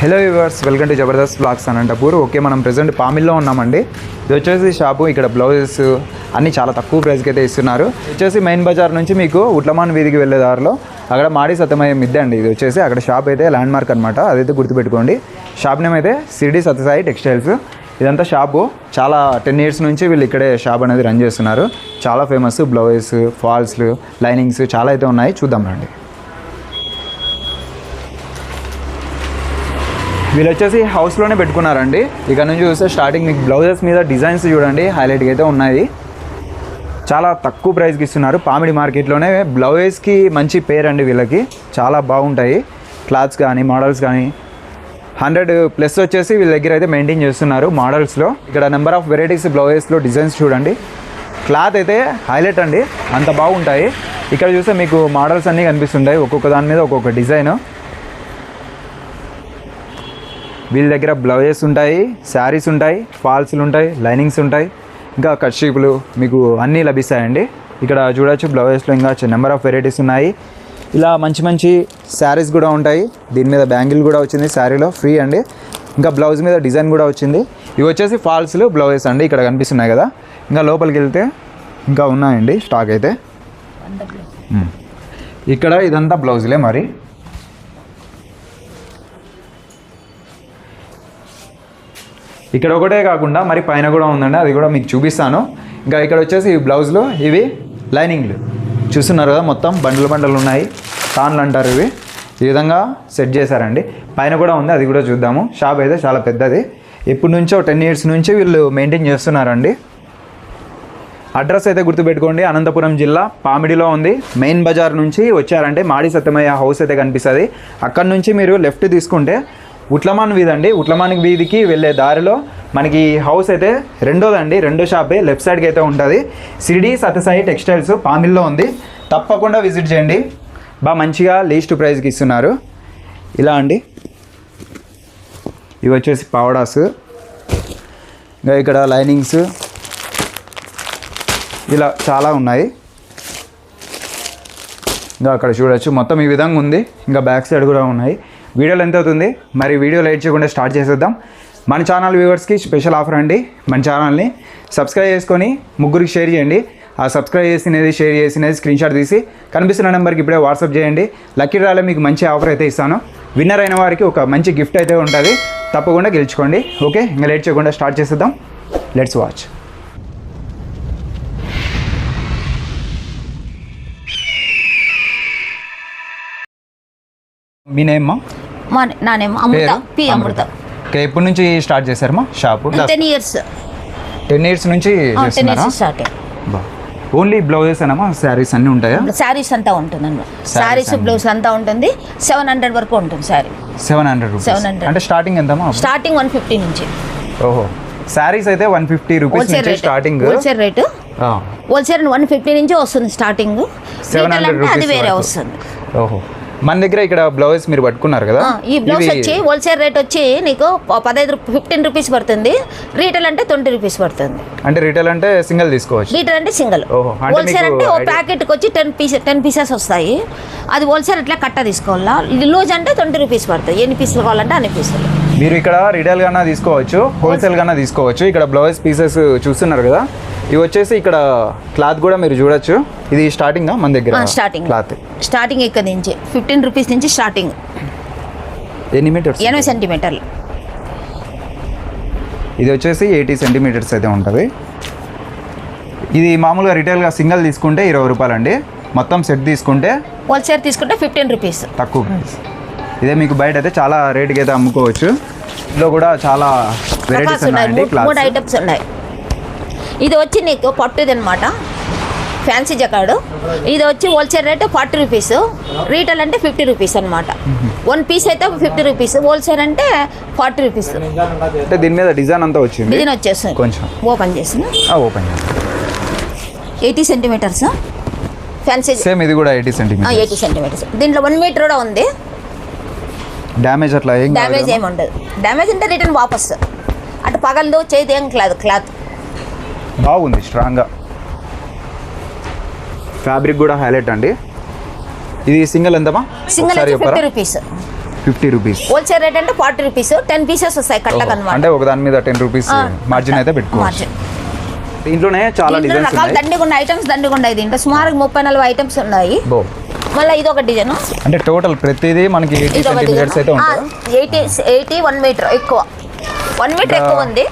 Hello viewers welcome to Jabardasth blogs Anantapur okay మనం present పామిల్లో ఉన్నామండి. ఇది వచ్చేసి షాపు ఇక్కడ బ్లౌజెస్ అన్నీ చాలా తక్కువ ప్రైస్కి అయితే ఇస్తున్నారు. ఇది వచ్చేసి మెయిన్ బజార్ నుంచి మీకు ఉట్లమాన్ వీధికి వెళ్ళే దారిలో అక్కడ మాడి సత్యమయ్య మిద్దె అండి. ఇది వచ్చేసి అక్కడ షాప్ అయితే ల్యాండ్ మార్క్ అనమాట అదైతే గుర్తుపెట్టుకోండి. షాప్ నేమ్ అయితే సిడి సత్యసాయి టెక్స్టైల్స్ ఇదంతా షాపు చాలా టెన్ ఇయర్స్ నుంచి వీళ్ళు ఇక్కడే షాప్ అనేది రన్ చేస్తున్నారు. చాలా ఫేమస్ బ్లౌజెస్ ఫాల్స్లు లైనింగ్స్ చాలా అయితే ఉన్నాయి. చూద్దాం రండి. వీళ్ళు వచ్చేసి హౌస్లోనే పెట్టుకున్నారండి. ఇక్కడ నుంచి చూస్తే స్టార్టింగ్ మీకు బ్లౌజెస్ మీద డిజైన్స్ చూడండి హైలైట్గా అయితే ఉన్నాయి. చాలా తక్కువ ప్రైస్కి ఇస్తున్నారు. పామిడి మార్కెట్లోనే బ్లౌజెస్కి మంచి పేరు అండి వీళ్ళకి. చాలా బాగుంటాయి. క్లాత్స్ కానీ మోడల్స్ కానీ. హండ్రెడ్ ప్లస్ వచ్చేసి వీళ్ళ దగ్గర అయితే మెయింటైన్ చేస్తున్నారు మోడల్స్లో ఇక్కడ నెంబర్ ఆఫ్ వెరైటీస్ బ్లౌజెస్లో డిజైన్స్ చూడండి. క్లాత్ అయితే హైలైట్ అండి. అంత బాగుంటాయి. ఇక్కడ చూస్తే మీకు మోడల్స్ అన్నీ కనిపిస్తుంటాయి. ఒక్కొక్క దాని మీద ఒక్కొక్క డిజైన్ వీళ్ళ దగ్గర బ్లౌజెస్ ఉంటాయి శారీస్ ఉంటాయి ఫాల్స్లు ఉంటాయి లైనింగ్స్ ఉంటాయి. ఇంకా కట్ షీపులు మీకు అన్నీ లభిస్తాయండి. ఇక్కడ చూడొచ్చు బ్లౌజెస్లో ఇంకా నెంబర్ ఆఫ్ వెరైటీస్ ఉన్నాయి. ఇలా మంచి మంచి శారీస్ కూడా ఉంటాయి. దీని మీద బ్యాంగిల్ కూడా వచ్చింది శారీలో ఫ్రీ అండి. ఇంకా బ్లౌజ్ మీద డిజైన్ కూడా వచ్చింది. ఇవి వచ్చేసి ఫాల్స్లు బ్లౌజెస్ అండి ఇక్కడ కనిపిస్తున్నాయి కదా. ఇంకా లోపలికి వెళ్తే ఇంకా ఉన్నాయండి స్టాక్ అయితే. ఇక్కడ ఇదంతా బ్లౌజులే మరి. ఇక్కడ ఒకటే కాకుండా మరి పైన కూడా ఉందండి అది కూడా మీకు చూపిస్తాను. ఇంకా ఇక్కడ వచ్చేసి ఈ బ్లౌజ్లో ఇవి లైనింగ్లు. చూస్తున్నారు కదా మొత్తం బండ్లు బండలు ఉన్నాయి తాన్లు అంటారు ఇవి. ఈ విధంగా సెట్ చేశారండి. పైన కూడా ఉంది అది కూడా చూద్దాము. షాప్ అయితే చాలా పెద్దది. ఎప్పటి నుంచో టెన్ ఇయర్స్ నుంచి వీళ్ళు మెయింటైన్ చేస్తున్నారండి. అడ్రస్ అయితే గుర్తుపెట్టుకోండి అనంతపురం జిల్లా పామిడిలో ఉంది. మెయిన్ బజార్ నుంచి వచ్చారంటే మాడి సత్యమయ్య హౌస్ అయితే కనిపిస్తుంది. అక్కడ నుంచి మీరు లెఫ్ట్ తీసుకుంటే ఉట్లమాన్ వీధి అండి ఉట్లమాన్ వీధికి వెళ్ళే దారిలో మనకి హౌస్ అయితే రెండోదండి. రెండో షాపే లెఫ్ట్ సైడ్కి అయితే ఉంటుంది. సిరిడి సత్యసాయి టెక్స్టైల్స్ పామిల్లో ఉంది. తప్పకుండా విజిట్ చేయండి. బాగా మంచిగా లీస్ట్ ప్రైస్కి ఇస్తున్నారు. ఇలా అండి. ఇవి వచ్చేసి పావడాస్. ఇంకా ఇక్కడ లైనింగ్స్. ఇలా చాలా ఉన్నాయి. ఇంకా అక్కడ చూడొచ్చు. మొత్తం ఈ విధంగా ఉంది. ఇంకా బ్యాక్ సైడ్ కూడా ఉన్నాయి. వీడియోలు ఎంత అవుతుంది? మరి వీడియో లైట్ చేయకుండా స్టార్ట్ చేసేద్దాం. మన ఛానల్ వ్యూవర్స్కి స్పెషల్ ఆఫర్ అండి. మన ఛానల్ని సబ్స్క్రైబ్ చేసుకొని ముగ్గురికి షేర్ చేయండి. ఆ సబ్స్క్రైబ్ చేసినది షేర్ చేసినది స్క్రీన్ షాట్ తీసి కనిపిస్తున్న నెంబర్కి ఇప్పుడే వాట్సాప్ చేయండి. లక్కీ డ్రాలో మీకు మంచి ఆఫర్ అయితే ఇస్తాను. విన్నర్ అయిన వారికి ఒక మంచి గిఫ్ట్ అయితే ఉంటుంది. తప్పకుండా గెలుచుకోండి. ఓకే? ఇంకా లేట్ చేయకుండా స్టార్ట్ చేసేద్దాం. లెట్స్ వాచ్ మీ నేమ్మా మా నానేమో అమృత. పేరు? పి అమృత. ఓకే ఎప్పటి నుంచి స్టార్ట్ చేశారమ్మా shop? Ten years. Ten years నుంచి టెన్ చేస్తున్నారా? Years start. ఓన్లీ బ్లౌజెస్ అనేమా శారీస్ అన్నీ ఉంటాయా? శారీస్ అంతా ఉంటుందండి శారీస్ అన్ని. బ్లౌజ్ అంతా ఉంటుంది. సెవెన్ హండ్రెడ్ వరకు ఉంటుంది శారీ. Seven hundred rupees. 700. అంటే స్టార్టింగ్ ఎంతమ్మా? స్టార్టింగ్ వన్ ఫిఫ్టీ నుంచి. ఓహో. శారీస్ అయితే వన్ ఫిఫ్టీ రూపీస్ హోల్సేల్ నుంచి rate. Starting. Wholesale rate. Wholesale one fifty నుంచి వస్తుంది స్టార్టింగ్. సెవెన్ రీటైల్ హండ్రెడ్ అంటే అది వేరే వస్తుంది. ఓహో. మన దగ్గర ఇక్కడ బ్లౌజ్ మీరు పట్టుకున్నారు కదా? ఈ బ్లౌజ్ వచ్చి హోల్సేల్ రేట్ వచ్చి నీకు పదహైదు ఫిఫ్టీన్ రూపీస్ పడుతుంది. రీటైల్ అంటే ట్వంటీ రూపీస్ పడుతుంది. అంటే రిటైల్ అంటే సింగిల్ తీసుకోవచ్చు? లీటర్ అంటే సింగిల్ హోల్సేల్ అంటే ఓ ప్యాకెట్కి వచ్చి టెన్ పీసెస్ టెన్ పీసెస్ వస్తాయి. అది హోల్సేల్ అట్లా కట్ట తీసుకోవాలా? లూజ్ అంటే ట్వంటీ రూపీస్ పడుతుంది. ఎన్ని పీసులు కావాలంటే అన్ని పీసులు మీరు ఇక్కడ రిటైల్ గానా తీసుకోవచ్చు హోల్సేల్ గానా తీసుకోవచ్చు. ఇక్కడ బ్లౌజ్ పీసెస్ చూస్తున్నారు కదా? ఇవి వచ్చేసి ఇక్కడ క్లాత్ కూడా మీరు చూడొచ్చు. ఇది స్టార్టింగ్ మన దగ్గర స్టార్టింగ్ క్లాత్. స్టార్టింగ్ ఇక్కడ నుంచి? ఫిఫ్టీన్ రూపీస్ నుంచి స్టార్టింగ్ ఎన్ని మీటర్స్? ఎనభై సెంటీమీటర్లు. ఇది వచ్చేసి ఎయిటీ సెంటీమీటర్స్ అయితే ఉంటుంది. ఇది మామూలుగా రిటైల్గా సింగిల్ తీసుకుంటే ఇరవై రూపాయలు అండి మొత్తం సెట్ తీసుకుంటే హోల్సేల్ తీసుకుంటే ఫిఫ్టీన్ రూపీస్ తక్కువ. ప్రైస్ ఇదే మీకు బయట అయితే చాలా రేటుకి అయితే అమ్ముకోవచ్చు. ఇందులో కూడా చాలా వెరైటీస్ ఉన్నాయండి క్లాత్స్ ఐటమ్స్ ఉన్నాయి. ఇది వచ్చి నీకు పట్టుది అనమాట ఫ్యాన్సీ జకాడు. ఇది వచ్చి wholesale rate forty rupees retail అంటే ఫిఫ్టీ రూపీస్ అనమాట వన్ పీస్ అయితే ఫిఫ్టీ రూపీస్ హోల్సేల్ అంటే ఫార్టీ రూపీస్ అంటే దీని మీద డిజైన్ అంతా వచ్చింది? డిజైన్ వచ్చేస్తుంది. కొంచెం. ఓపెన్ చేసిన open eighty centimetres fancy same ఇది కూడా ఎయిటీ సెంటీమీటర్ ఎయిటీ సెంటీమీటర్స్ దీంట్లో వన్ మీటర్ కూడా ఉంది. డ్యామేజ్ అట్లా డ్యామేజ్? ఏమి ఉండదు. డ్యామేజ్ అంటే రిటర్న్ వాపస్. అటు పగలదు చేతి ఏం క్లాత్ క్లాత్ బాగుంది స్ట్రాంగ్గా ఫ్యాబ్రిక్ కూడా హైలైట్ అండి. ఇది single ఎంతమా single fifty rupees fifty rupees wholesale rate అంటే ఫార్టీ రూపీస్ టెన్ పీసెస్ వస్తాయి అనమాట అంటే ఒక దాని మీద టెన్ రూపీస్ మార్జిన్ అయితే పెట్టుకోవచ్చు. దీంట్లోనే చాలా డిజైన్స్ రకాల ఉన్నాయి. దండిగా ఉన్నాయి ఐటమ్స్ దండిగా ఉన్నాయి దీంట్లో. సుమారు ముప్పై నలభై ఐటమ్స్ ఉన్నాయి. బో. మళ్ళీ ఇది ఒక డిజైన్ అంటే టోటల్ ప్రతిదీ మనకి ఎయిటీ ఇది సెంటీమీటర్స్ అయితే ఉంటుంది? ఎయిటీ ఎయిటీ వన్ మీటర్ ఎక్కువ. వన్ మీటర్ ఎక్కువ ఉంది.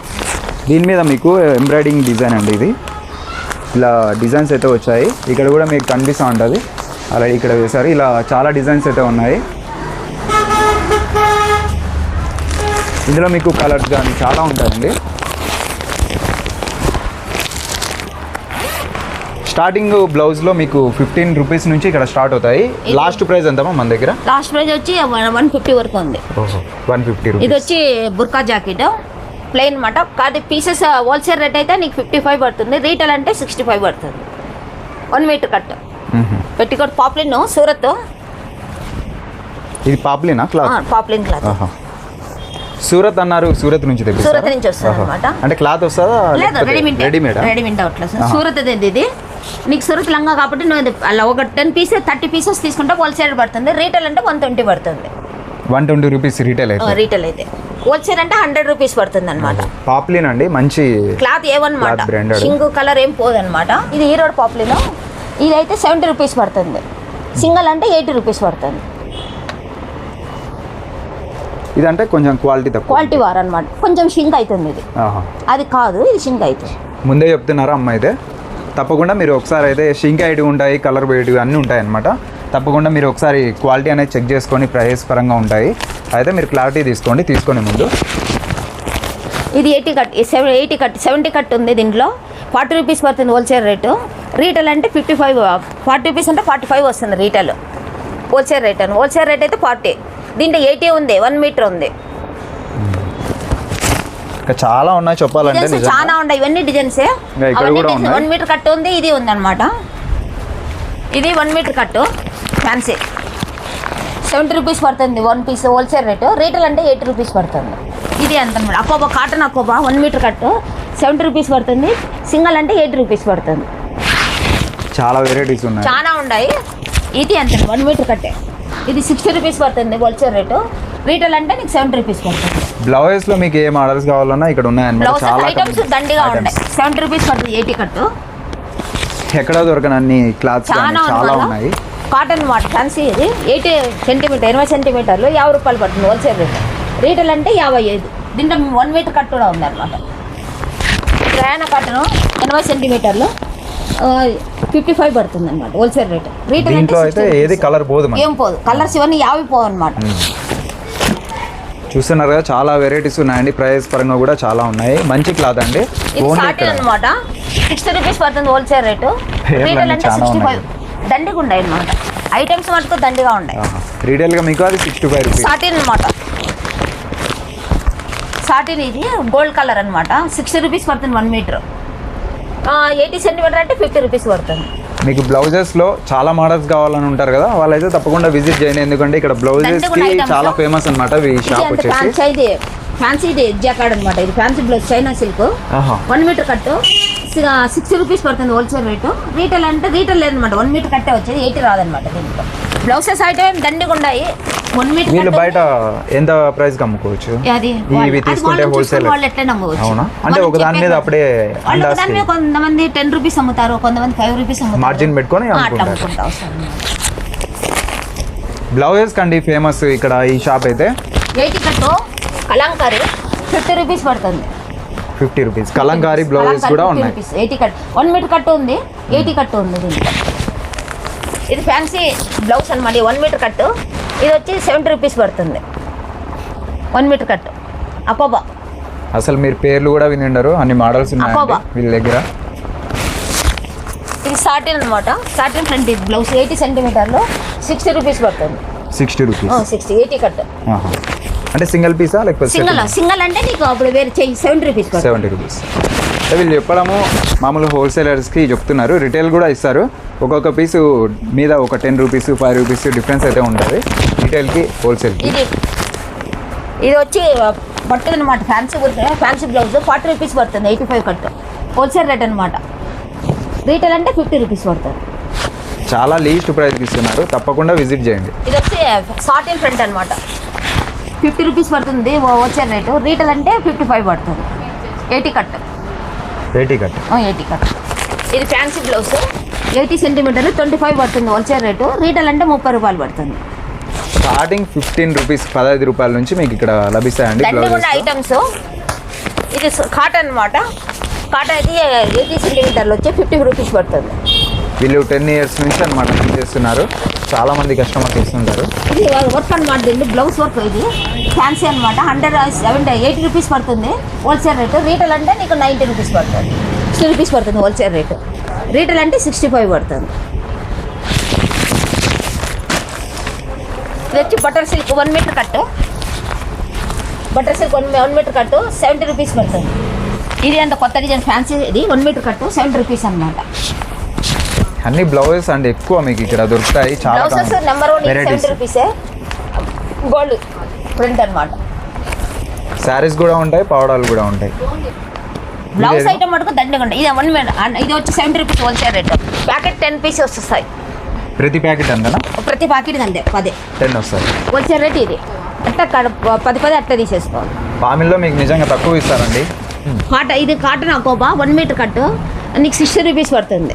దీని మీద మీకు ఎంబ్రాయిడింగ్ డిజైన్ అండి ఇది. ఇలా డిజైన్స్ అయితే వచ్చాయి. ఇక్కడ కూడా మీకు కనిపిస్తూ ఉంటుంది. అలా ఇక్కడ వేశారు. ఇలా చాలా డిజైన్స్ అయితే ఉన్నాయి. ఇందులో మీకు కలర్స్ కానీ చాలా ఉంటాయండి. స్టార్టింగ్ బ్లౌజ్లో మీకు ఫిఫ్టీన్ రూపీస్ నుంచి ఇక్కడ స్టార్ట్ అవుతాయి. లాస్ట్ ప్రైస్ ఎంతమా మన దగ్గర? లాస్ట్ ప్రైస్ వచ్చి వన్ ఫిఫ్టీ వరకు ఉంది. వన్ ఫిఫ్టీ ఇది వచ్చి బుర్కా జాకెట్. ప్లెయిన్ అనమాట కాదు పీసెస్ హోల్సేల్ రేట్ అయితే నీకు ఫిఫ్టీ ఫైవ్ పడుతుంది. రీటైల్ అంటే సిక్స్టీ ఫైవ్ పడుతుంది one metre cut petticoat poplin Surat? ఇది పాప్లీనా క్లాత్ పాప్లిన్ క్లాత్. సూరత్ అన్నారు సూరత్ నుంచి? సూరత్ నుంచి వస్తుంది. అనమాట అంటే క్లాత్ వస్తుందా? లేదు రెడీమేడ్ రెడీమేడ్ రెడీమేడ్ అవుట్లెట్ ఆహా. సూరత్ ఇది? ఇది నీకు సూరత్ లంగా కాబట్టి నువ్వు అలా ఒక టెన్ పీసెస్ థర్టీ పీసెస్ తీసుకుంటే హోల్సేల్ పడుతుంది. రీటైల్ అంటే వన్ ట్వంటీ పడుతుంది. వన్ ట్వంటీ రూపీస్ రీటైల్ అయితే. రీటైల్ అయితే. హోల్సేల్ అంటే హండ్రెడ్ రూపీస్ పడుతుంది అనమాట పాప్లీన్ అండి మంచి క్లాత్ ఏమన్నమాట. షింగు కలర్ ఏం పోదన్నమాట. ఇది హీరోడ్ పాపులర్ ఇది అయితే సెవెంటీ రూపీస్ పడుతుంది. సింగల్ అంటే ఎయిటీ రూపీస్ పడుతుంది. ఇదంటే కొంచెం క్వాలిటీ తక్కువ. క్వాలిటీ వార్ అనమాట కొంచెం షింక్ అవుతుంది ఇది. అది కాదు ఇది షింక్ అవుతుంది ముందే చెప్తున్నారా అమ్మ అయితే? తప్పకుండా మీరు ఒకసారి అయితే షింక్ ఐడి ఉంటాయి కలర్ బయటివి అన్నీ ఉంటాయి అనమాట తప్పకుండా మీరు ఒకసారి క్వాలిటీ అనేది చెక్ చేసుకొని ప్రైస్ పరంగా ఉంటాయి. అయితే మీరు క్లారిటీ తీసుకోండి తీసుకొని ముందు. ఇది eighty cut seven eighty cut seventy cut ఉంది దీంట్లో. ఫార్టీ రూపీస్ పడుతుంది హోల్సేల్ రేటు. రీటైల్ అంటే ఫిఫ్టీ ఫైవ్ ఫార్టీ రూపీస్ అంటే ఫార్టీ ఫైవ్ వస్తుంది రీటైల్. హోల్సేల్ రేట్ అని. హోల్సేల్ రేట్ అయితే ఫార్టీ. దీంట్లో ఎయిటీ ఉంది వన్ మీటర్ ఉంది. ఇంకా చాలా ఉన్నాయి చెప్పాలంటే. చాలా ఉన్నాయి ఇవన్నీ డిజైన్సే. వన్ మీటర్ కట్ ఉంది ఇది ఉంది అనమాట ఇది one metre cut. Fancy seventy rupees పడుతుంది one piece wholesale rate retail అంటే ఎయిటీ రూపీస్ పడుతుంది. ఇది అంత అనమాట అక్కోబా cotton అక్కోబా one metre cut seventy rupees పడుతుంది సింగల్ అంటే ఎయిటీ రూపీస్ పడుతుంది. చాలా వెరైటీస్ ఉన్నాయి. చాలా ఉన్నాయి. ఇది అంతే వన్ మీటర్ కట్టే ఇది సిక్స్టీ రూపీస్ పడుతుంది హోల్సేల్ రేటు రీటైల్ అంటే నీకు సెవెంటీ రూపీస్ పడుతుంది. బ్లౌజెస్లో మీకు ఏ మోడల్స్ కావాలన్నా ఇక్కడ ఉన్నాయన్నమాట బ్లౌజ్ చాలా ఐటమ్స్ దండిగా. ఉన్నాయి సెవెంటీ రూపీస్ పడుతుంది ఎయిటీ కట్టు ఎక్కడ దొరకని అన్ని క్లాత్స్ చాలా ఉన్నాయి. ఉన్నాయి. కాటన్ వాట్ ఫ్యాన్సీ ఇది. ఎయిటీ సెంటీమీటర్ ఎనభై సెంటీమీటర్లు యాభై రూపాయలు పడుతుంది హోల్సేల్ రేట్. రీటైల్ అంటే యాభై ఐదు. దీంట్లో వన్ మీటర్ కట్ కూడా ఉంది అనమాట ప్రయాణ కట్టను ఎనభై సెంటీమీటర్లు ఫిఫ్టీ ఫైవ్ పడుతుంది అనమాట హోల్సేల్ రేట్. రీటైల్ అయితే ఏది కలర్ పోదు. ఏం పోదు. కలర్స్ ఇవన్నీ యాభై పోవు అనమాట చూస్తున్నారు కదా చాలా వెరైటీస్ ఉన్నాయండి. ప్రైస్ పరంగా కూడా చాలా ఉన్నాయి. మంచి క్లాత్ అండి. అనమాట సిక్స్టీ రూపీస్ పడుతుంది హోల్సేల్ రేటు. రీటైల్ అంటే సిక్స్టీ. ఫైవ్ దండిగా ఉన్నాయి అనమాట ఐటమ్స్ మటుకు దండిగా ఉన్నాయి రీటైల్గా మీకు అది సిక్స్టీ ఫైవ్ రూపీస్ సాటిన్ అనమాట సాటిన్ ఇది గోల్డ్ కలర్ అనమాట సిక్స్టీ రూపీస్ పడుతుంది వన్ మీటర్ ఎయిటీ సెంటీమీటర్ అంటే ఫిఫ్టీ రూపీస్ పడుతుంది. మీకు బ్లౌజెస్లో చాలా మోడల్స్ కావాలని ఉంటారు కదా వాళ్ళైతే తప్పకుండా విజిట్ చేయండి. ఎందుకంటే ఇక్కడ బ్లౌజెస్ దండిగా కి ఉన్నాయి items. చాలా ఫేమస్ అన్నమాట ఈ షాప్ వచ్చేసి. ఫ్యాన్సీ ఇది. ఫ్యాన్సీ ఇది జాకాడ్ అనమాట ఇది fancy blouse China silk. One metre cut sixty rupees పడుతుంది హోల్సేల్ రేటు రీటైల్ అంటే రీటైల్ లేదనమాట వన్ మీటర్ కట్టే వచ్చేది ఎయిటీ రాదనమాట దీంట్లో బ్లౌజెస్ అయితే దండిగా ఉన్నాయి వన్ మీటర్ వీళ్ళు బయట ఎంత ప్రైస్ అమ్ముకోవచ్చు అది ఇవి తీసుకుంటే wholesale. వాళ్ళు ఎట్లా నమ్మవచ్చు అవునా? అంటే ఒక దాని మీద చెప్పే అప్పుడే వాళ్ళు ఒక అందాజుకి. దాని మీద కొంతమంది టెన్ రూపీస్ అమ్ముతారు కొంతమంది ఫైవ్ రూపీస్ అమ్ముతారు Margin పెట్టుకొని అమ్ముకుంటారు. బ్లౌజెస్ కండి ఫేమస్ ఇక్కడ ఈ షాప్ అయితే eighty cut Kalamkari fifty rupees పడుతుంది ఫిఫ్టీ రూపీస్. కలంకారీ బ్లౌజెస్ కూడా ఉన్నాయి. Eighty cut. వన్ మీటర్ కట్టు ఉంది. ఎయిటీ కట్టు ఉంది దీంట్లో ఇది ఫ్యాన్సీ బ్లౌజ్ అనమాట వన్ మీటర్ కట్టు ఇది వచ్చి సెవెంటీ రూపీస్ పడుతుంది. వన్ మీటర్ కట్టు అకోబా. అసలు మీరు పేర్లు కూడా విని ఉండరు అన్ని మోడల్స్ ఉన్నాయండి అకోబా. వీళ్ళ దగ్గర. ఇది సాటిన్ అనమాట సాటిన్ ఫ్రంట్ బ్లౌజ్. ఎయిటీ సెంటీమీటర్లు సిక్స్టీ రూపీస్ పడుతుంది. Sixty rupees. Sixty. Eighty cut. అంటే సింగిల్ పీసా లేకపోతే సింగల్ సింగల్ అంటే నీకు అప్పుడు వేరే చెయ్యి సెవెంటీ రూపీస్ పడుతుంది. సెవెంటీ రూపీస్ వీళ్ళు చెప్పడము మామూలు హోల్సేలర్స్కి చెప్తున్నారు. రిటైల్ కూడా ఇస్తారు. ఒక్కొక్క పీసు మీద ఒక ten rupees five rupees difference అయితే ఉంటుంది. రిటైల్కి హోల్సేల్కి ఇది ఇది వచ్చి పట్టుది అనమాట ఫ్యాన్సీ కుర్తే ఫ్యాన్సీ బ్లౌజ్ ఫార్టీ రూపీస్ పడుతుంది eighty five cut wholesale rate అనమాట రీటైల్ అంటే ఫిఫ్టీ రూపీస్ పడుతుంది. చాలా లీస్ట్ ప్రైస్కి ఇస్తున్నారు. తప్పకుండా విజిట్ చేయండి. ఇది వచ్చి సాటిన్ ఫ్రంట్ అనమాట ఫిఫ్టీ రూపీస్ పడుతుంది వచ్చే రేటు. రీటైల్ అంటే ఫిఫ్టీ ఫైవ్ పడుతుంది. Eighty cut. Eighty cut. Eighty cut. ఇది ఫ్యాన్సీ బ్లౌజ్. ఎయిటీ సెంటీమీటర్లు ట్వంటీ ఫైవ్ పడుతుంది హోల్సేల్ రేటు. రీటైల్ అంటే ముప్పై రూపాయలు పడుతుంది. స్టార్టింగ్ ఫిఫ్టీన్ రూపీస్ పదహైదు రూపాయల నుంచి మీకు ఇక్కడ లభిస్తాయండి ఐటమ్స్ ఇది కాటన్ అన్నమాట. కాటన్ అయితే ఎయిటీ సెంటీమీటర్లు వచ్చి ఫిఫ్టీ రూపీస్ పడుతుంది. వీళ్ళు టెన్ ఇయర్స్ నుంచి అనమాట చేస్తున్నారు. చాలా మంది కస్టమర్స్ ఇస్తుంటారు ఇది వర్క్ అనమాట దీన్ని బ్లౌజ్ వర్క్ ఇది. ఫ్యాన్సీ అనమాట హండ్రెడ్ సెవెంటీ ఎయిటీ రూపీస్ పడుతుంది హోల్సేల్ రేటు రీటైల్ అంటే నీకు నైంటీ రూపీస్ పడుతుంది. సిక్స్టీ రూపీస్ పడుతుంది హోల్సేల్ రేటు రీటైల్ అంటే సిక్స్టీ ఫైవ్ పడుతుంది. ఇది వచ్చి butter silk one metre cut butter silk one one metre cut seventy rupees పడుతుంది. ఇది అంత కొత్త డిజైన్ ఫ్యాన్సీ ఇది one metre cut seventy rupees అనమాట అన్ని బ్లౌజెస్ అండ్ ఎక్కువ మీకు ఇక్కడ దొరుకుతాయి. చాలా బ్లౌజెస్ నెంబర్ వన్ వెరైటీస్ రూపీసే గోల్డ్ ప్రింట్ అనమాట శారీస్ కూడా ఉంటాయి పౌడాలు కూడా ఉంటాయి. బ్లౌజ్? ఐటమ్ మటుకు దండగా ఉంటాయి. ఇది వన్ మినిట్ ఇది వచ్చి seventy rupees wholesale rate packet ten pieces వస్తాయి. ప్రతి ప్యాకెట్ అంతనా? ప్రతి ప్యాకెట్ అంతే పదే. టెన్ వస్తాయి. హోల్సేల్ రేట్ ఇది. కడ- పది పది అట్లా తీసేసుకోవాలి. పామిల్లో మీకు నిజంగా తక్కువ ఇస్తారండి. కాటన్ ఇది కాటన్ అకోబా వన్ మీటర్ కట్టు. నీకు సిక్స్టీ రూపీస్ పడుతుంది.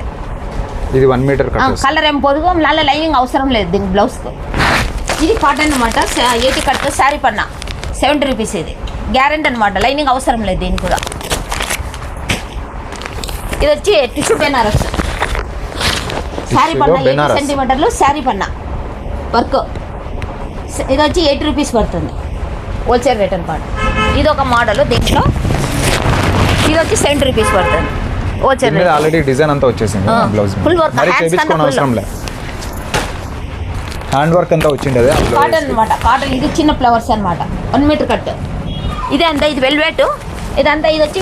ఇది వన్ మీటర్. కలర్ ఏం పొదుగు నల్ల లైనింగ్ అవసరం లేదు దీనికి బ్లౌజ్కి ఇది కాటన్ అనమాట ఎయిటీ కట్టు శారీ పన్న సెవెంటీ రూపీస్ ఇది. గ్యారెంటీ అనమాట లైనింగ్ అవసరం లేదు దీనికి కూడా. ఇది వచ్చి టిష్యూ బెనారస్ శారీ పన్న ఎయిటీ. సెంటీమీటర్లు శారీ పన్న. వర్క్ ఇది వచ్చి ఎయిటీ రూపీస్ పడుతుంది. హోల్సేల్ రేట్ అనమాట ఇది ఒక మోడల్ దీంట్లో. ఇది వచ్చి సెవెంటీ రూపీస్ పడుతుంది. రేట్ ఆల్రెడీ డిజైన్ అంతా వచ్చేసింది బ్లౌజ్ full work, మరి full. అవసరం లేదు హ్యాండ్ వర్క్ అంతా ఆ blouse కాటన్. అనమాట కాటన్ ఇది చిన్న ఫ్లవర్స్ అనమాట వన్ మీటర్ కట్ ఇది అంతా ఇది వెల్వెట్ ఇదంతా ఇది వచ్చి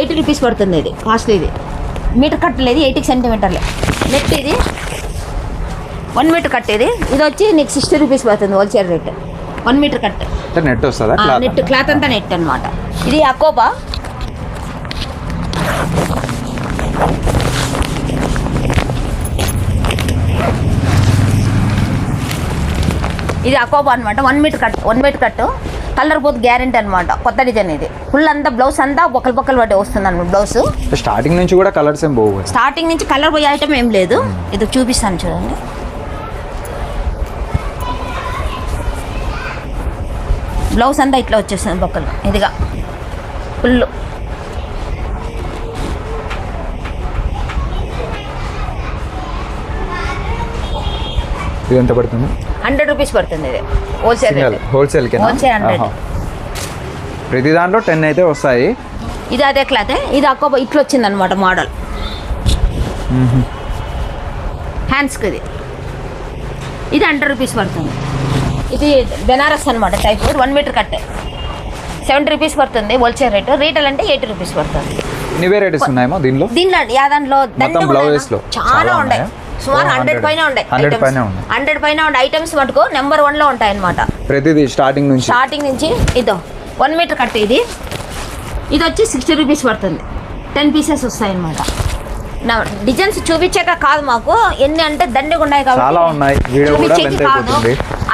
ఎయిటీ రూపీస్ పడుతుంది ఇది. కాస్ట్ ఇది. మీటర్ కట్ లేదు ఎయిటీ సెంటీమీటర్లే నెట్ ఇది. వన్ మీటర్ కట్ ఇది. ఇది వచ్చి నీకు సిక్స్టీ రూపీస్ పడుతుంది wholesale rate one metre cut net వస్తుందా క్లాత్ నెట్ క్లాత్ అంతా నెట్ అనమాట ఇది అకోబా. ఇది అకోబా అనమాట one metre cut one metre cut colour పోతు గ్యారెంటీ అనమాట కొత్త డిజైన్ ఇది. ఫుల్ అంతా బ్లౌజ్ అంతా బొక్కలు బొక్కలు పట్టి వస్తుంది అనమాట బ్లౌజ్ స్టార్టింగ్ నుంచి కూడా కలర్స్ ఏం పోవు కదా. స్టార్టింగ్ నుంచి కలర్ పోయే ఐటమ్ ఏం లేదు. ఇది చూపిస్తాను చూడండి. బ్లౌజ్ అంతా ఇట్లా వచ్చేస్తుంది బొక్కలు ఇదిగా. ఫుల్ ఇది ఎంత పడుతుంది? హండ్రెడ్ రూపీస్ పడుతుంది ఇది. Wholesale wholesale 100. ప్రతి దాంట్లో టెన్ అయితే వస్తాయి. ఇది అదే క్లాత్ ఇది అక్కో ఇట్లా వచ్చింది అనమాట మోడల్ హ్యాండ్స్కి ఇది. ఇది హండ్రెడ్ రూపీస్ పడుతుంది. ఇది బెనారస్ అనమాట type one metre cut seventy rupees పడుతుంది హోల్సేల్ రేట్ రీటైల్ అంటే ఎయిటీ రూపీస్ పడుతుంది. ఎన్ని వెరైటీస్ ఉన్నాయేమో దీనిలో? దీనిలో యా దాంట్లో మొత్తం blouses లో చాలా ఉన్నాయా? సుమారు హండ్రెడ్ 100. పైన ఉన్నాయి 100 పైనే ఉన్నాయి. హండ్రెడ్ పైన ఉండే ఐటమ్స్ మటుకు నెంబర్ వన్లో ఉంటాయి అనమాట ప్రతిదీ స్టార్టింగ్ నుంచి. స్టార్టింగ్ నుంచి ఇదో వన్ మీటర్ కట్ ఇది. ఇది వచ్చి సిక్స్టీ రూపీస్ పడుతుంది. టెన్ పీసెస్ వస్తాయి అనమాట నా డిజైన్స్ చూపించాక కాదు మాకు. ఎన్ని అంటే దండిగా ఉన్నాయి కాబట్టి చూపించేకి కాదు.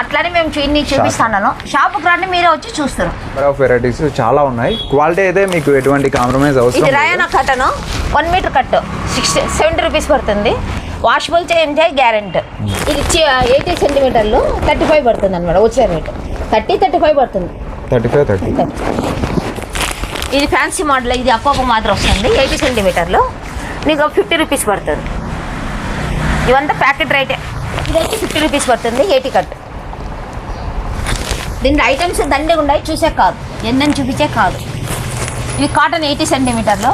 అట్లనే మేము ఇన్ని చూపిస్తాను. షాప్కి రండి మీరే వచ్చి చూస్తారు. నెంబర్ ఆఫ్ వెరైటీస్ చాలా ఉన్నాయి. క్వాలిటీ అయితే మీకు ఎటువంటి కాంప్రమైజ్ అవసరం ఇది. రాయన కట్టను one metre cut sixty seventy rupees పడుతుంది. వాషబుల్ అయ్యి గ్యారెంటీ ఇది ఎయిటీ సెంటీమీటర్లు థర్టీ ఫైవ్ పడుతుంది అనమాట వచ్చే రేట్ థర్టీ థర్టీ ఫైవ్ పడుతుంది థర్టీ. Five thirty. ఇది ఫ్యాన్సీ మోడల్ ఇది అక్కోక మాత్రం వస్తుంది ఎయిటీ సెంటీమీటర్లు నీకు ఫిఫ్టీ రూపీస్ పడుతుంది. ఇవంతా ప్యాకెట్ రేటే ఇది వచ్చి ఫిఫ్టీ రూపీస్ పడుతుంది ఎయిటీ కట్ దీంట్లో ఐటమ్స్ దండిగా ఉన్నాయి చూసే కాదు. ఎన్నని చూపించే కాదు. ఇది కాటన్ ఎయిటీ సెంటీమీటర్లు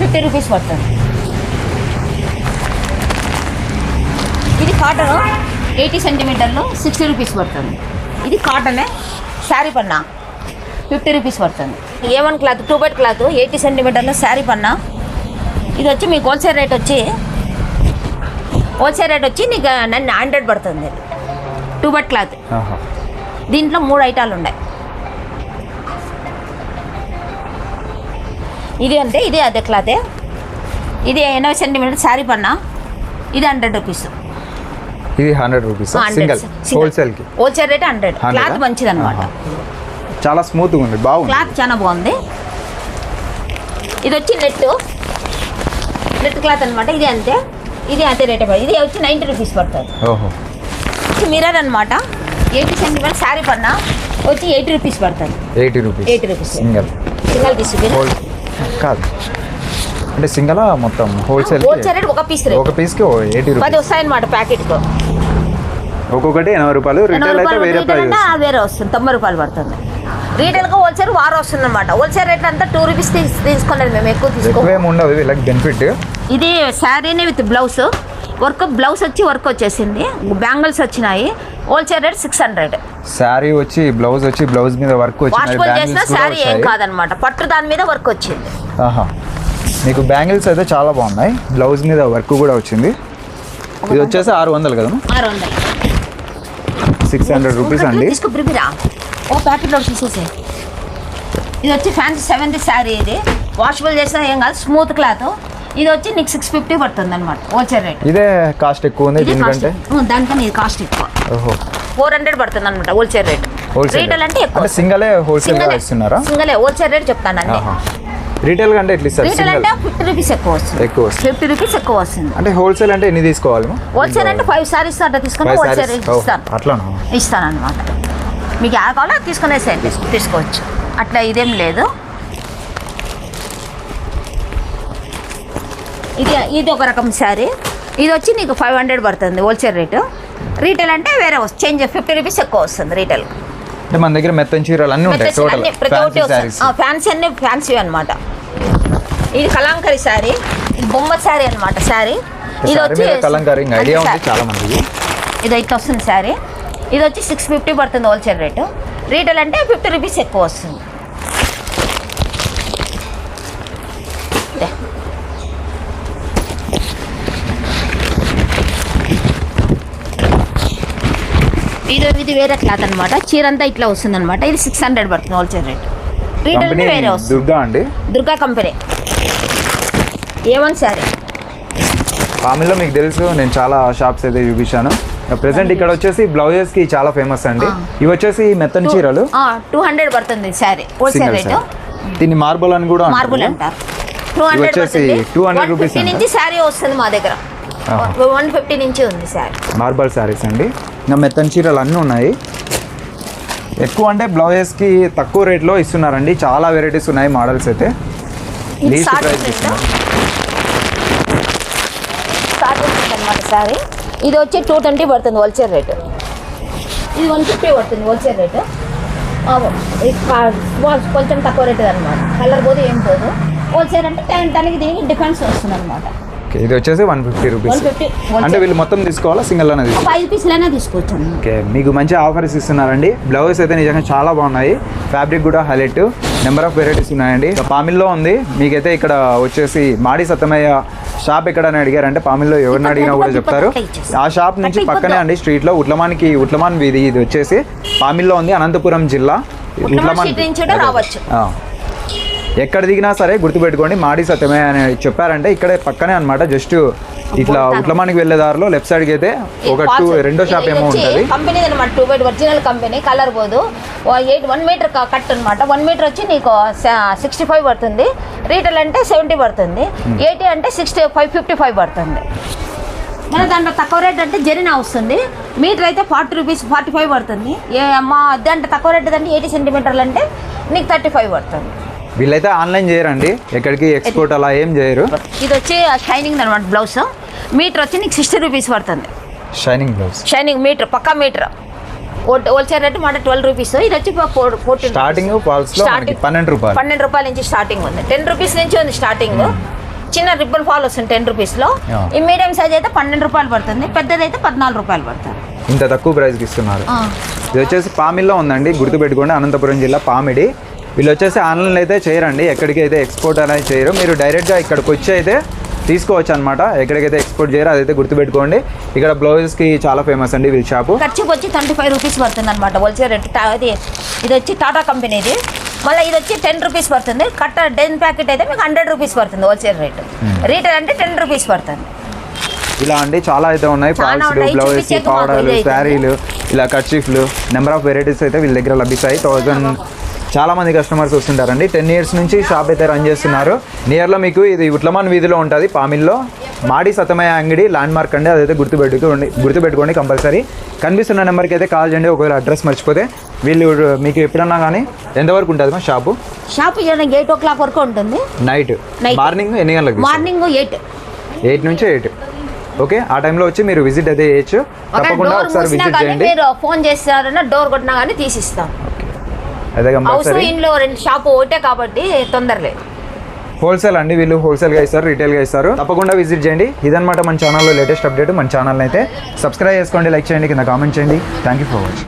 ఫిఫ్టీ రూపీస్ పడుతుంది. ఇది కాటన్ ఎయిటీ సెంటీమీటర్లు సిక్స్టీ రూపీస్ పడుతుంది. ఇది కాటనే శారీ పన్నా? ఫిఫ్టీ రూపీస్ పడుతుంది. A one cloth two bed cloth eighty సెంటీమీటర్లు శారీ పన్నా? ఇది వచ్చి మీకు హోల్సేల్ రేట్ వచ్చి హోల్సేల్ రేట్ వచ్చి నీకు నన్ను హండ్రెడ్ పడుతుంది. టూ బెడ్ క్లాత్ దీంట్లో మూడు ఐటాలు ఉన్నాయి. ఇది అంటే ఇది అదే క్లాతే ఇది ఎనభై సెంటీమీటర్ శారీ పన్నా? ఇది హండ్రెడ్ రూపీస్. ఇది hundred rupees single హోల్సేల్కి. Wholesale rate hundred. 100 cloth మంచిది అనమాట చాలా స్మూత్గా ఉంది బాగుంది. క్లాత్ చాలా బాగుంది. ఇది వచ్చి నెట్ నెట్ క్లాత్ అనమాట ఇది అంతే. ఇది అంతే రేట్ ఇది వచ్చి నైంటీ రూపీస్ పడుతుంది. ఓహో. మిర్రర్ అనమాట ఎయిటీ సెంటీమీటర్ శారీ పడిన వచ్చి ఎయిటీ రూపీస్ పడుతుంది. Eighty rupees. 80 rupees. Single. Single piece కాదు. అంటే సింగల్ మొత్తం హోల్సేల్ హోల్సేల్ రేట్ ఒక పీస్ రేట్. ఒక పీస్కి ఎయిటీ రూపీస్. వస్తాయన్నమాట ప్యాకెట్కు ఒక్కొక్కటి ఎనభై రూపాయలు రిటైల్ అయితే వేరే ప్రైస్ వేరే వస్తుంది తొంభై రూపాయలు పడుతుంది. రీటైల్గా హోల్సేల్ వారం వస్తుంది అనమాట హోల్సేల్ రేట్ అంతా టూ రూపీస్ తీసుకునేది మేము ఎక్కువ తీసుకో ఎక్కువేమి ఉండదు వీళ్ళకి బెనిఫిట్ ఇది శారీనే విత్ బ్లౌజ్ వర్క్ బ్లౌజ్ వచ్చి వర్క్ వచ్చేసింది. బ్యాంగిల్స్ వచ్చినాయి. Wholesale rate six hundred sari వచ్చి బ్లౌజ్ వచ్చి బ్లౌజ్ మీద వర్క్ చేసిన కూడా శారీ ఏం కాదనమాట పట్టు దాని మీద వర్క్ వచ్చింది. ఆహా. మీకు బ్యాంగిల్స్ అయితే చాలా బాగున్నాయి. బ్లౌజ్ మీద వర్క్ కూడా వచ్చింది. ఇది వచ్చేసి ఆరు వందలు కదా? ఆరు వందలు. సిక్స్ హండ్రెడ్ రూపీస్ అండి. తీసుకో ప్రిపిరా ఓ ప్యాకెట్లో తీసేసే ఇది వచ్చి ఫ్యాన్సీ సెవెంత్ శారీ ఇది. వాషబుల్ చేసినా ఏం కాదు స్మూత్ క్లాత్ ఇది వచ్చి నీకు సిక్స్ ఫిఫ్టీ పడుతుంది అనమాట హోల్సేల్ రేట్ ఇదే కాస్ట్ ఎక్కువ ఉంది దీనికంటే? దానికన్నా ఇది కాస్ట్ ఎక్కువ. ఓహో. ఫోర్ హండ్రెడ్ పడుతుంది అనమాట హోల్సేల్ రేట్ హోల్సేల్ అంటే సింగలే హోల్సేల్ ఇస్తున్నారా? సింగలే హోల్సేల్ రేట్ చెప్తానండి ఆహా. రీటైల్ కంటే ఎట్లా ఇస్తారు? రీటైల్ అంటే ఫిఫ్టీ రూపీస్ ఎక్కువ వస్తుంది. ఎక్కువ వస్తుంది. ఫిఫ్టీ రూపీస్ ఎక్కువ వస్తుంది. అంటే హోల్సేల్ అంటే ఎన్ని తీసుకోవాలి? హోల్సేల్ అంటే ఫైవ్ సారీస్ అట్లా తీసుకుని Five హోల్సేల్ ఇస్తాను. అట్లానా? ఇస్తాను అనమాట మీకు ఎలా కావాలో తీసుకునేసేయండి తీసుకోవచ్చు. అట్లా ఇదేం లేదు. ఇది ఇది ఒక రకం శారీ. ఇది వచ్చి నీకు ఫైవ్ హండ్రెడ్ పడుతుంది హోల్సేల్ రేటు రీటైల్ అంటే వేరే వస్తుంది చేంజ్ ఫిఫ్టీ రూపీస్ ఎక్కువ వస్తుంది రీటైల్ అంటే మన దగ్గర మెత్తని చీరలు అన్నీ ఉంటాయి టోటల్ ఫ్యాన్సీ శారీస్ ఫ్యాన్సీ అన్ని ఫ్యాన్సీ అనమాట ఇది కలంకరీ శారీ ఇది బొమ్మ శారీ అనమాట శారీ ఇది వచ్చి కలంకారీ ఐడియా ఉంది. చాలా మందికి ఇది ఇట్లా వస్తుంది శారీ ఇది వచ్చి సిక్స్ ఫిఫ్టీ పడుతుంది హోల్సేల్ రేటు రీటైల్ అంటే ఫిఫ్టీ రూపీస్ ఎక్కువ వస్తుంది ఇదే. ఇది వేరే క్లాత్ అనమాట చీర అంతా ఇట్లా వస్తుంది అనమాట ఇది సిక్స్ హండ్రెడ్ పడుతుంది హోల్సేల్ రేట్ రీటైల్ వేరే వస్తుంది. దుర్గా అండి? దుర్గా కంపెనీ ఏమన్ శారీ పామిల్లో మీకు తెలుసు నేను చాలా షాప్స్ అయితే చూపించాను. ప్రెసెంట్ ఇక్కడ వచ్చేసి బ్లౌజెస్కి చాలా ఫేమస్ అండి. ఇవి వచ్చేసి మెత్తని చీరలు. టూ హండ్రెడ్ పడుతుంది శారీ హోల్సేల్ రేటు దీన్ని మార్బల్ అని కూడా మార్బుల్ అంటారు. అంటారు టూ హండ్రెడ్ వచ్చేసి 200 rupees అంట. నుంచి వస్తుంది మా దగ్గర. వన్ ఫిఫ్టీ నుంచి ఉంది శారీ మార్బల్ శారీస్ అండి. ఇంకా మెత్తని చీరలు అన్నీ ఉన్నాయి. ఎక్కువ అంటే బ్లౌజెస్కి తక్కువ రేట్లో ఇస్తున్నారండి. చాలా వెరైటీస్ ఉన్నాయి మోడల్స్ అయితే. ఇది లీస్ట్ ప్రైస్ అనమాట శారీ ఇది వచ్చి టూ ట్వంటీ పడుతుంది హోల్సేల్ రేటు ఇది వన్ ఫిఫ్టీ పడుతుంది హోల్సేల్ రేటు కొంచెం తక్కువ రేటు అనమాట కలర్ పోదు ఏం పోదు. హోల్సేల్ అంటే దానికి దీనికి డిఫరెన్స్ వస్తుంది అనమాట ఓకే. ఇది వచ్చేసి వన్ ఫిఫ్టీ రూపీస్ 150 అంటే వీళ్ళు మొత్తం తీసుకోవాలా? సింగిల్ పీసులైనా తీసుకోవచ్చు. ఓకే. మీకు మంచి ఆఫర్స్ ఇస్తున్నారండి. బ్లౌజెస్ అయితే నిజంగా చాలా బాగున్నాయి. ఫ్యాబ్రిక్ కూడా హైలైట్ నెంబర్ ఆఫ్ వెరైటీస్ ఉన్నాయండి. పామిల్లో ఉంది. మీకైతే ఇక్కడ వచ్చేసి మాడి సత్తమయ్య షాప్ ఎక్కడ అని అడిగారంటే పామిల్లో ఎవరిని అడిగినా కూడా చెప్తారు. ఆ షాప్ నుంచి పక్కనే అండి స్ట్రీట్లో ఉట్లమానికి ఉట్లమాన్ వీధి ఇది వచ్చేసి పామిల్లో ఉంది అనంతపురం జిల్లా. ఉట్లమాన్ రావచ్చు. ఎక్కడ దిగినా సరే గుర్తుపెట్టుకోండి మాడి సత్యమయ్య అని చెప్పారంటే ఇక్కడే పక్కనే అన్నమాట జస్ట్ ఇట్లా ఉట్లమానికి వెళ్ళే దారిలో లెఫ్ట్ సైడ్కి అయితే ఒక టూ రెండో షాప్ ఏమో ఉంటుంది. కంపెనీ అనమాట టూ బైట్ ఒరిజినల్ కంపెనీ కలర్ పోదు. ఎయిట్ వన్ మీటర్ కట్ అనమాట వన్ మీటర్ వచ్చి నీకు సిక్స్టీ ఫైవ్ పడుతుంది. రీటైల్ అంటే సెవెంటీ పడుతుంది. ఎయిటీ అంటే సిక్స్టీ ఫైవ్ ఫిఫ్టీ ఫైవ్ పడుతుంది. మన దాంట్లో తక్కువ రేట్ అంటే జరినా వస్తుంది. మీటర్ అయితే ఫార్టీ రూపీస్ ఫార్టీ ఫైవ్ పడుతుంది. ఏ మా దాంట్లో తక్కువ రేట్ అంటే ఎయిటీ సెంటీమీటర్లు అంటే నీకు థర్టీ ఫైవ్ పడుతుంది. వీళ్ళైతే ఆన్లైన్ చేయరండి. ఎక్కడికి ఎక్స్పోర్ట్ అలా ఏం చేయరు. ఇది వచ్చి షైనింగ్ అనమాట బ్లౌజ్ మీటర్ వచ్చి నీకు సిక్స్టీ రూపీస్ పడుతుంది. Shining blouse. షైనింగ్ మీటర్ పక్కా మీటర్. హోల్సేల్ రేట్ మాట ట్వెల్వ్ రూపీస్ ఇది వచ్చి ఫోర్టీన్ స్టార్టింగ్లో పన్నెండు రూపాయలు. పన్నెండు రూపాయల నుంచి స్టార్టింగ్ ఉంది. టెన్ రూపీస్ నుంచి ఉంది స్టార్టింగ్ చిన్న రిబ్బన్ ఫాల్ వస్తుంది టెన్ రూపీస్లో Yeah. ఈ మీడియం సైజ్ అయితే పన్నెండు రూపాయలు పడుతుంది. పెద్దది అయితే పద్నాలుగు రూపాయలు పడుతుంది. ఇంత తక్కువ ప్రైస్కి ఇస్తున్నారు. ఇది వచ్చేసి పామిల్లో ఉందండి. గుర్తుపెట్టుకోండి. అనంతపురం జిల్లా పామిడి. వీళ్ళు వచ్చేసి ఆన్లైన్ అయితే చేయరండి. ఎక్కడికి అయితే ఎక్స్పోర్ట్ అనేది చేయరు మీరు డైరెక్ట్గా ఇక్కడికి వచ్చి అయితే తీసుకోవచ్చు అనమాట ఎక్కడికైతే ఎక్స్పోర్ట్ చేయరు అదైతే గుర్తుపెట్టుకోండి. ఇక్కడ బ్లౌజెస్కి చాలా ఫేమస్ అండి వీళ్ళ షాపు ఖర్చుకు వచ్చి ట్వంటీ ఫైవ్ రూపీస్ పడుతుంది అనమాట హోల్సేల్ రేట్ ఇది ఇది వచ్చి టాటా కంపెనీది మళ్ళీ ఇది వచ్చి టెన్ రూపీస్ పడుతుంది. కట్ట డెన్ ప్యాకెట్ అయితే మీకు హండ్రెడ్ రూపీస్ పడుతుంది హోల్సేల్ రేట్ రీటైల్ అంటే టెన్ రూపీస్ పడుతుంది. ఇలా అండి చాలా అయితే ఉన్నాయి. ఉన్నాయి. బ్లౌజెస్ పౌడర్లు. శారీలు ఇలా కర్చీఫ్లు నెంబర్ ఆఫ్ వెరైటీస్ అయితే వీళ్ళ దగ్గర లభిస్తాయి. థౌజండ్ చాలా మంది కస్టమర్స్ వస్తుంటారండి. టెన్ ఇయర్స్ నుంచి షాప్ అయితే రన్ చేస్తున్నారు. నియర్లో మీకు ఇది ఉట్లమాన్ వీధిలో ఉంటుంది పామిల్లో. మాడి సతమయ్య అంగడి ల్యాండ్ మార్క్ అండి. అదైతే గుర్తుపెట్టుకోండి గుర్తుపెట్టుకోండి కంపల్సరీ కనిపిస్తున్న నెంబర్కి అయితే కాల్ చేయండి. ఒకవేళ అడ్రస్ మర్చిపోతే వీళ్ళు మీకు ఎప్పుడన్నా కానీ ఎంతవరకు ఉంటుంది మా shop shop eight o'clock వరకు ఉంటుంది. నైట్. మార్నింగ్ ఎన్ని గంటలకు మార్నింగ్ ఎయిట్ ఎయిట్ నుంచి ఎయిట్ ఓకే ఆ టైంలో వచ్చి మీరు విజిట్ అయితే చేయొచ్చు. తప్పకుండా ఒకసారి విజిట్ చేయండి. ఫోన్ చేస్తారన్నా డోర్ కొట్టినా కానీ తీసిస్తాం. అదే హౌస్ కంపల్సరీ ఇంట్లో రెండు షాపు ఒకటే కాబట్టి హోల్సేల్ అండి వీళ్ళు హోల్సేల్గా ఇస్తారు రీటైల్గా ఇస్తారు. తప్పకుండా విజిట్ చేయండి. ఇదన్నమాట మన ఛానల్లో లేటెస్ట్ అప్డేట్ మన ఛానల్ అయితే సబ్స్క్రైబ్ చేసుకోండి లైక్ చేయండి కింద కామెంట్ చేయండి. Thank you for watching